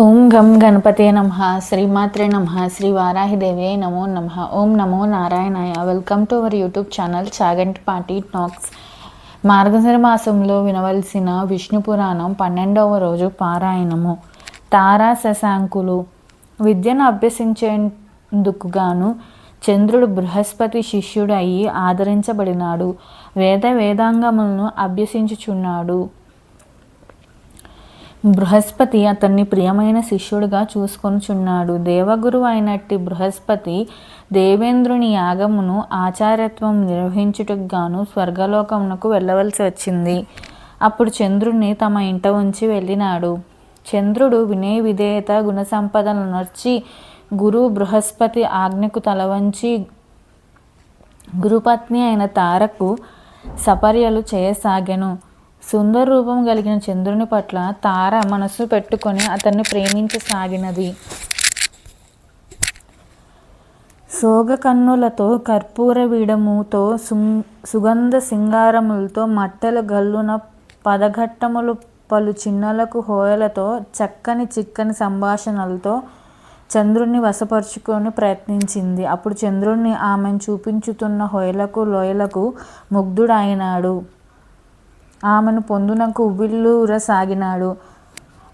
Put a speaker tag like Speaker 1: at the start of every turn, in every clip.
Speaker 1: ఓం గం గణపతే నమ. శ్రీమాత్రే నమ. శ్రీ వారాహిదేవే నమో నమ. ఓం నమో నారాయణాయ. Welcome to our YouTube channel Chaganti పాటి టాక్స్ మార్గశిర మాసంలో వినవలసిన విష్ణు పురాణం పన్నెండవ రోజు పారాయణము. తారా శశాంకులు విద్యను అభ్యసించేందుకు గాను చంద్రుడు బృహస్పతి శిష్యుడు అయి ఆదరించబడినాడు. వేద వేదాంగములను అభ్యసించుచున్నాడు. బృహస్పతి అతన్ని ప్రియమైన శిష్యుడిగా చూసుకొనుచున్నాడు. దేవగురు అయినట్టి బృహస్పతి దేవేంద్రుని యాగమును ఆచార్యత్వం నిర్వహించుటకు గాను స్వర్గలోకమునకు వెళ్ళవలసి వచ్చింది. అప్పుడు చంద్రుణ్ణి తమ ఇంట ఉంచి వెళ్ళినాడు. చంద్రుడు వినయ విధేయత గుణ గుణసంపదలను నర్చి గురు బృహస్పతి ఆజ్ఞకు తలవంచి గురుపత్ని అయిన తారకు సపర్యలు చేయసాగెను. సుందర రూపం కలిగిన చంద్రుని పట్ల తార మనసు పెట్టుకొని అతన్ని ప్రేమించసాగినది సోగ కన్నులతో కర్పూర వీడముతో సుం సుగంధ సింగారములతో మట్టెల గల్లున పదఘట్టములు పలు చిన్నలకు హోయలతో చక్కని చిక్కని సంభాషణలతో చంద్రుణ్ణి వశపరుచుకొని ప్రయత్నించింది. అప్పుడు చంద్రుణ్ణి ఆమెను చూపించుతున్న హోయలకు లోయలకు ముగ్ధుడైనాడు. ఆమెను పొందునకు ఉవ్విళ్ళూరసాగినాడు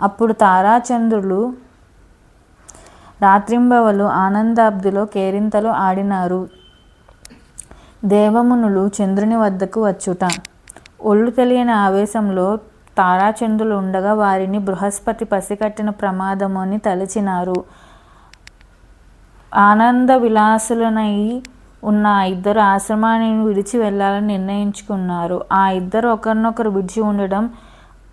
Speaker 1: అప్పుడు తారాచంద్రులు రాత్రింబవలు ఆనందాబ్దిలో కేరింతలు ఆడినారు. దేవమునులు చంద్రుని వద్దకు వచ్చుట. ఒళ్ళు తెలియని ఆవేశంలో తారాచంద్రులు ఉండగా వారిని బృహస్పతి పసికట్టిన ప్రమాదము అని తలచినారు. ఆనంద విలాసులనై ఉన్న ఇద్దరు ఆశ్రమాన్ని విడిచి వెళ్ళాలని నిర్ణయించుకున్నారు. ఆ ఇద్దరు ఒకరినొకరు విడిచి ఉండడం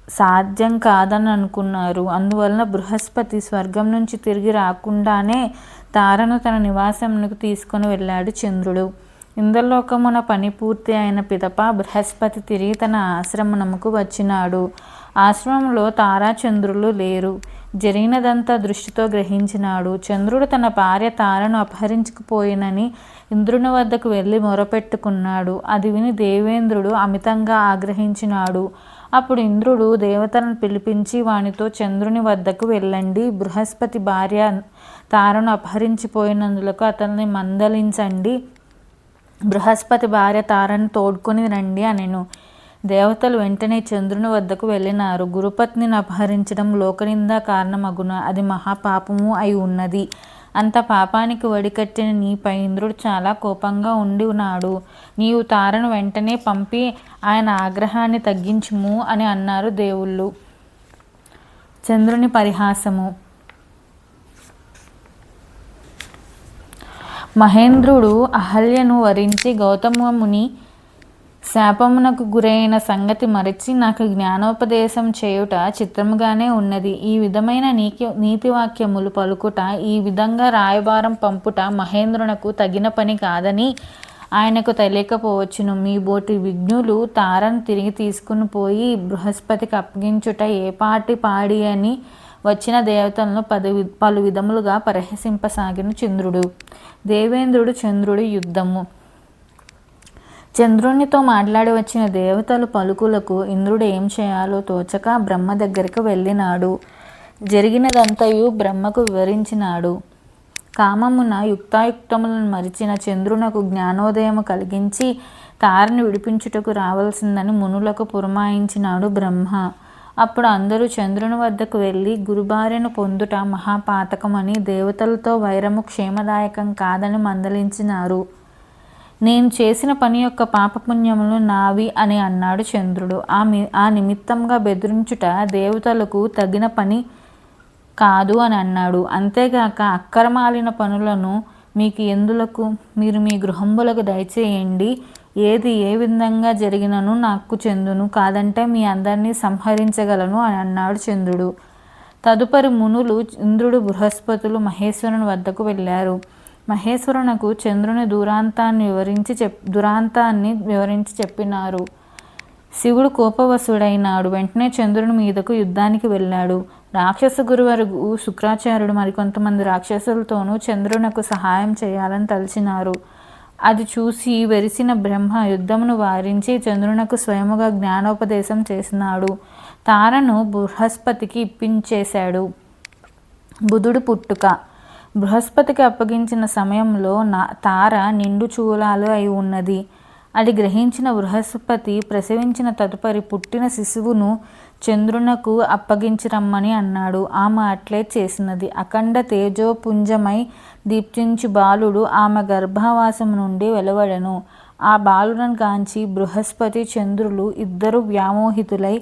Speaker 1: సాధ్యం కాదని అనుకున్నారు. అందువలన బృహస్పతి స్వర్గం నుంచి తిరిగి రాకుండానే తారను తన నివాసంకు తీసుకుని వెళ్ళాడు చంద్రుడు. ఇంద్రలోకమున పని పూర్తి అయిన పిదప బృహస్పతి తిరిగి తన ఆశ్రమమునకు వచ్చినాడు. ఆశ్రమంలో తారాచంద్రులు లేరు. జరిగినదంతా దృష్టితో గ్రహించినాడు. చంద్రుడు తన భార్య తారను అపహరించుకుపోయినని ఇంద్రుని వద్దకు వెళ్ళి మొరపెట్టుకున్నాడు. అది విని దేవేంద్రుడు అమితంగా ఆగ్రహించినాడు. అప్పుడు ఇంద్రుడు దేవతలను పిలిపించి వానితో చంద్రుని వద్దకు వెళ్ళండి. బృహస్పతి భార్య తారను అపహరించిపోయినందులకు అతన్ని మందలించండి. బృహస్పతి భార్య తారను తోడుకొని రండి అనెను. దేవతలు వెంటనే చంద్రుని వద్దకు వెళ్ళినారు. గురుపత్నిని అపహరించడం లోకనింద కారణమగున అది మహాపాపము అయి ఉన్నది. అంత పాపానికి వడికట్టిన నీపై ఇంద్రుడు చాలా కోపంగా ఉండి ఉన్నాడు నీవు తారను వెంటనే పంపి ఆయన ఆగ్రహాన్ని తగ్గించుము అని అన్నారు దేవుళ్ళు. చంద్రుని పరిహాసము. మహేంద్రుడు అహల్యను వరించి గౌతమముని శాపమునకు గురైన సంగతి మరచి నాకు జ్ఞానోపదేశం చేయుట చిత్రముగానే ఉన్నది. ఈ విధమైన నీకి నీతివాక్యములు పలుకుట ఈ విధంగా రాయబారం పంపుట మహేంద్రునకు తగిన పని కాదని ఆయనకు తెలియకపోవచ్చును. మీ బోటి విఘ్నులు తారను తిరిగి తీసుకుని పోయి బృహస్పతికి అప్పగించుట ఏ పాటి పాడి అని వచ్చిన దేవతలను పది పలు విధములుగా పరిహసింపసాగిన చంద్రుడు. దేవేంద్రుడు చంద్రుడు యుద్ధము. చంద్రునితో మాట్లాడి వచ్చిన దేవతలు పలుకులకు ఇంద్రుడు ఏం చేయాలో తోచక బ్రహ్మ దగ్గరికి వెళ్ళినాడు. జరిగినదంతయు బ్రహ్మకు వివరించినాడు. కామమున యుక్తాయుక్తములను మరిచిన చంద్రునకు జ్ఞానోదయము కలిగించి తారని విడిపించుటకు రావాల్సిందని మునులకు పురమాయించినాడు బ్రహ్మ. అప్పుడు అందరూ చంద్రుని వద్దకు వెళ్ళి గురుబార్యను పొందుట మహాపాతకమని దేవతలతో వైరము క్షేమదాయకం కాదని మందలించినారు. నేను చేసిన పని యొక్క పాపపుణ్యములు నావి అని అన్నాడు చంద్రుడు. ఆ మి ఆ నిమిత్తంగా బెదిరించుట దేవతలకు తగిన పని కాదు అని అన్నాడు. అంతేగాక అక్కరమాలిన పనులను మీకు ఎందులకు? మీరు మీ గృహంబులకు దయచేయండి. ఏది ఏ విధంగా జరిగినను నాకు చెందును. కాదంటే మీ అందరినీ సంహరించగలను అని అన్నాడు చంద్రుడు. తదుపరి మునులు ఇంద్రుడు బృహస్పతులు మహేశ్వరుని వద్దకు వెళ్ళారు. మహేశ్వరునకు చంద్రుని దూరాంతాన్ని వివరించి చెప్ దురాంతాన్ని వివరించి చెప్పినారు. శివుడు కోపవసుడైనాడు వెంటనే చంద్రుని మీదకు యుద్ధానికి వెళ్ళాడు. రాక్షస గురువరకు శుక్రాచార్యుడు మరికొంతమంది రాక్షసులతోనూ చంద్రునకు సహాయం చేయాలని తలిచినారు. అది చూసి వెరిసిన బ్రహ్మ యుద్ధమును వారించి చంద్రునకు స్వయముగా జ్ఞానోపదేశం చేసినాడు. తారను బృహస్పతికి ఇప్పించేశాడు. బుధుడు పుట్టుక. బృహస్పతికి అప్పగించిన సమయంలో నా తార నిండు చూలాలు అయి ఉన్నది. అది గ్రహించిన బృహస్పతి ప్రసవించిన తదుపరి పుట్టిన శిశువును చంద్రునకు అప్పగించి రమ్మని అన్నాడు. ఆమె అట్లే చేసినది. అఖండ తేజోపుంజమై దీప్తించు బాలుడు ఆమె గర్భావాసం నుండి వెలువడెను. ఆ బాలులను కాంచి బృహస్పతి చంద్రులు ఇద్దరు వ్యామోహితులై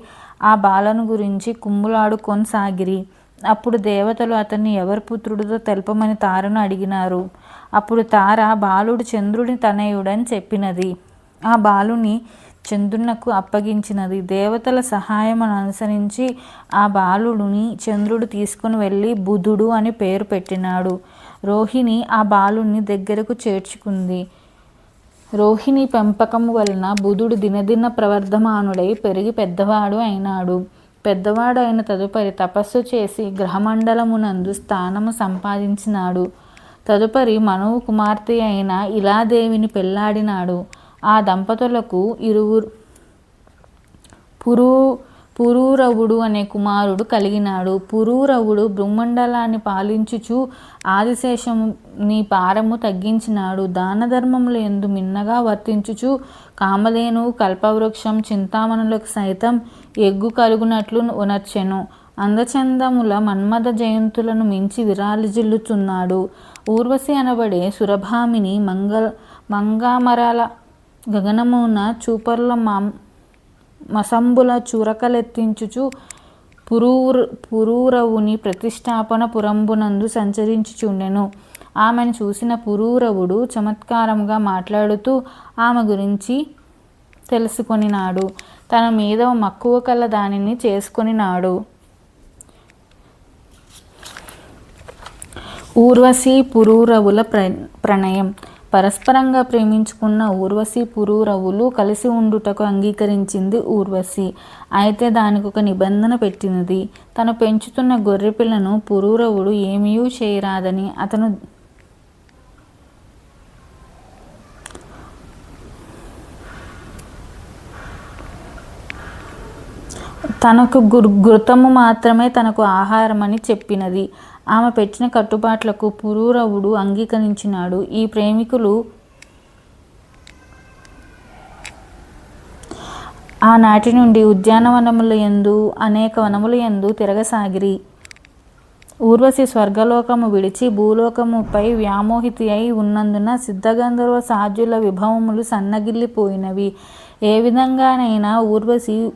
Speaker 1: ఆ బాలను గురించి కుమ్ములాడుకొనసాగిరి అప్పుడు దేవతలు అతన్ని ఎవరి పుత్రుడితో తెలపమని తారను అడిగినారు. అప్పుడు తార బాలుడు చంద్రుడి తనయుడని చెప్పినది. ఆ బాలుని చంద్రునకు అప్పగించినది. దేవతల సహాయమును అనుసరించి ఆ బాలుడిని చంద్రుడు తీసుకుని వెళ్ళి బుధుడు అని పేరు పెట్టినాడు. రోహిణి ఆ బాలుని దగ్గరకు చేర్చుకుంది. రోహిణి పెంపకం వలన బుధుడు దినదిన ప్రవర్ధమానుడై పెరిగి పెద్దవాడు అయినాడు. పెద్దవాడు అయిన తదుపరి తపస్సు చేసి గ్రహమండలమునందు స్థానము సంపాదించినాడు. తదుపరి మనవు కుమార్తె అయిన ఇలాదేవిని పెళ్ళాడినాడు. ఆ దంపతులకు ఇరువురు పురూ పురూరవుడు అనే కుమారుడు కలిగినాడు. పురూరవుడు బ్రహ్మండలాన్ని పాలించుచు ఆదిశేషముని పారము తగ్గించినాడు. దాన ధర్మములు ఎందు మిన్నగా వర్తించుచు కామధేను కల్పవృక్షం చింతామణులకు సైతం ఎగ్గు కలుగునట్లు ఉనర్చెను. అందచందముల మన్మథ జయంతులను మించి విరాలిజిల్లుచున్నాడు ఊర్వశి అనబడే సురభామిని మంగళ మంగామరాల గగనమున చూపర్ల మాం మసంబుల చురకలెత్తించుచు పురూర్ పురూరవుని ప్రతిష్టాపన పురంబునందు సంచరించుచుండెను. ఆమెను చూసిన పురూరవుడు చమత్కారంగా మాట్లాడుతూ ఆమె గురించి తెలుసుకొనినాడు. తన మీద మక్కువ కల దానిని చేసుకొనినాడు. ఊర్వశి పురూరవుల ప్ర ప్రణయం. పరస్పరంగా ప్రేమించుకున్న ఊర్వశి పురూరవులు కలిసి ఉండుటకు అంగీకరించింది ఊర్వశి. అయితే దానికి ఒక నిబంధన పెట్టినది. తను పెంచుతున్న గొర్రెపిల్లను పురూరవుడు ఏమీ చేయరాదని అతను తనకు గుర్ ఘృతము మాత్రమే తనకు ఆహారమని చెప్పినది. ఆమె పెట్టిన కట్టుబాట్లకు పురూరవుడు అంగీకరించినాడు. ఈ ప్రేమికులు ఆనాటి నుండి ఉద్యానవనముల యందు అనేక వనముల యందు తిరగసాగిరి. ఊర్వశి స్వర్గలోకము విడిచి భూలోకముపై వ్యామోహితి అయి ఉన్నందున సిద్ధగంధర్వ సాధ్యుల విభవములు సన్నగిల్లిపోయినవి. ఏ విధంగానైనా ఊర్వశి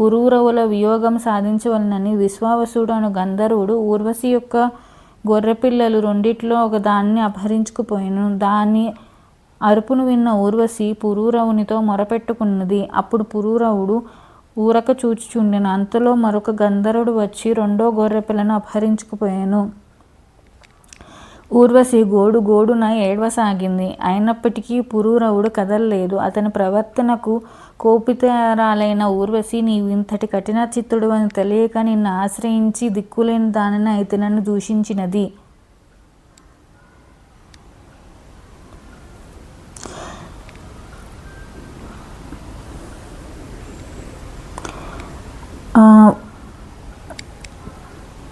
Speaker 1: పురూరవుల వియోగం సాధించవలనని విశ్వావసుడు అను గంధర్వుడు ఊర్వశి యొక్క గొర్రెపిల్లలు రెండిట్లో ఒక దాన్ని అపహరించుకుపోయాను. దాని అరుపును విన్న ఊర్వశి పురూరవునితో మొరపెట్టుకున్నది. అప్పుడు పురూరవుడు ఊరక చూచుచుండెను. అంతలో మరొక గంధర్వుడు వచ్చి రెండో గొర్రెపిల్లను అపహరించుకుపోయాను. ఊర్వశి గోడు గోడున ఏడవసాగింది. అయినప్పటికీ పురూరవుడు కదలలేదు. అతని ప్రవర్తనకు కోపితరాలైన ఊర్వశి నీవు ఇంతటి కఠిన చిత్తుడు అని తెలియక నిన్ను ఆశ్రయించి దిక్కులేని దానిని అయితే నన్ను దూషించినది.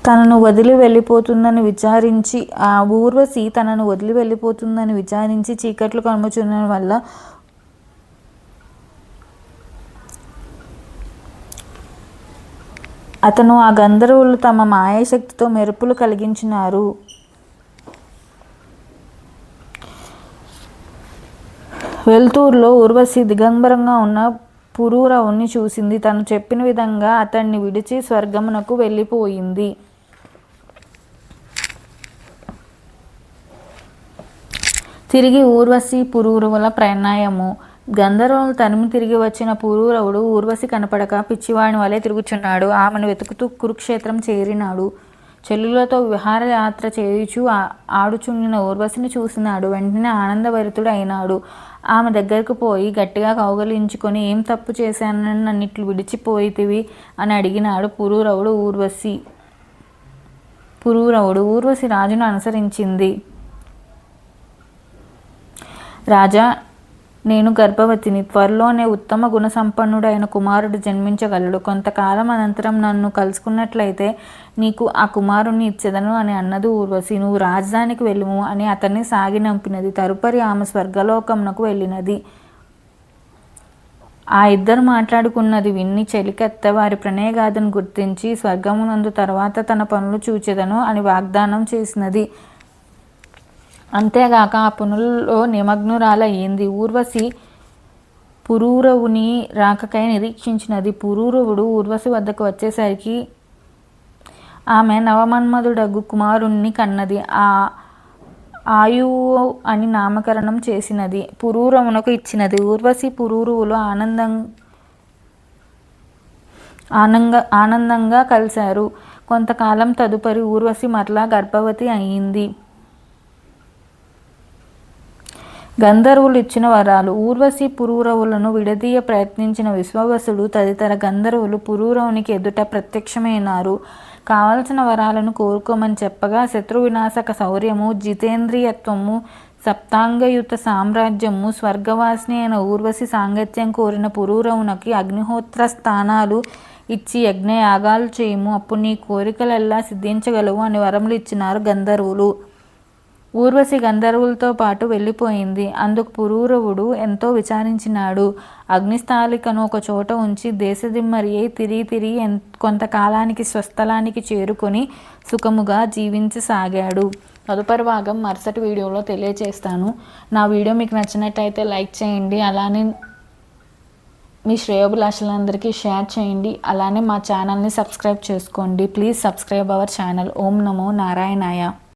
Speaker 1: తనను వదిలి వెళ్ళిపోతుందని విచారించి ఆ ఊర్వశి తనను వదిలి వెళ్ళిపోతుందని విచారించి చీకట్లు కనుమచున్న వల్ల అతను ఆ గంధర్వులు తమ మాయాశక్తితో మెరుపులు కలిగించినారు. వెల్తూరులో ఊర్వశి దిగంబరంగా ఉన్న పురూరవుని చూసింది. తను చెప్పిన విధంగా అతన్ని విడిచి స్వర్గమునకు వెళ్ళిపోయింది. తిరిగి ఊర్వశి పురూరువుల ప్రణయము గంధర్వులు తనుము తిరిగి వచ్చిన పురూరవుడు ఊర్వశి కనపడక పిచ్చివాడిని వలె తిరుగుచున్నాడు. ఆమెను వెతుకుతూ కురుక్షేత్రం చేరినాడు. చెల్లులతో విహారయాత్ర చేయుచు ఆడుచుండిన ఊర్వశిని చూసినాడు. వెంటనే ఆనందభరితుడు అయినాడు. ఆమె దగ్గరకు పోయి గట్టిగా కౌగలించుకొని ఏం తప్పు చేశానని నన్నిట్లు విడిచిపోయితివి? అని అడిగినాడు పురూరవుడు ఊర్వశి. పురూరవుడు ఊర్వశి రాజును అనుసరించింది. రాజా నేను గర్భవతిని. త్వరలోనే ఉత్తమ గుణసంపన్నుడైన కుమారుడు జన్మించగలడు. కొంతకాలం అనంతరం నన్ను కలుసుకున్నట్లయితే నీకు ఆ కుమారుణ్ణి ఇచ్చేదను అని అన్నది ఊర్వశి. నువ్వు రాజధానికి వెళ్ళుము అని అతన్ని సాగినంపినది తరుపరి ఆమె స్వర్గలోకమునకు వెళ్ళినది. ఆ ఇద్దరు మాట్లాడుకున్నది విన్ని చెలికెత్త వారి ప్రణయగాథను గుర్తించి స్వర్గమునందు తర్వాత తన పనులు చూచెదను అని వాగ్దానం చేసినది. అంతేగాక ఆ పనుల్లో నిమగ్నురాలయ్యింది. ఊర్వశి పురూరవుని రాకకై నిరీక్షించినది. పురూరవుడు ఊర్వశి వద్దకు వచ్చేసరికి ఆమె నవమన్మధుడగు కుమారుణ్ణి కన్నది. ఆ ఆయువు అని నామకరణం చేసినది. పురూరవునకు ఇచ్చినది. ఊర్వశి పురూరువులు ఆనందం ఆనంద ఆనందంగా కలిశారు. కొంతకాలం తదుపరి ఊర్వశి మరలా గర్భవతి అయింది గంధర్వులు ఇచ్చిన వరాలు. ఊర్వశి పురూరవులను విడదీయ ప్రయత్నించిన విశ్వవసుడు తదితర గంధర్వులు పురూరవునికి ఎదుట ప్రత్యక్షమైనారు. కావలసిన వరాలను కోరుకోమని చెప్పగా శత్రు వినాశక శౌర్యము జితేంద్రియత్వము సప్తాంగయుత సామ్రాజ్యము స్వర్గవాసిని అయిన ఊర్వశి సాంగత్యం కోరిన పురూరవునకి అగ్నిహోత్ర స్థానాలు ఇచ్చి యజ్ఞయాగాలు చేయము. అప్పుడు నీ కోరికలెల్లా సిద్ధించగలవు అని వరములు ఇచ్చినారు గంధర్వులు. ఊర్వశి గంధర్వులతో పాటు వెళ్ళిపోయింది. అందుకు పురూరవుడు ఎంతో విచారించినాడు. అగ్నిస్థాలికను ఒక చోట ఉంచి దేశదిమ్మరి అయి తిరిగి తిరిగి కొంతకాలానికి స్వస్థలానికి చేరుకొని సుఖముగా జీవించసాగాడు. తదుపరి భాగం మరుసటి వీడియోలో తెలియచేస్తాను. నా వీడియో మీకు నచ్చినట్టయితే లైక్ చేయండి. అలానే మీ శ్రేయోభిలాషలందరికీ షేర్ చేయండి. అలానే మా ఛానల్ని సబ్స్క్రైబ్ చేసుకోండి. Please subscribe our channel. ఓం నమో నారాయణాయ.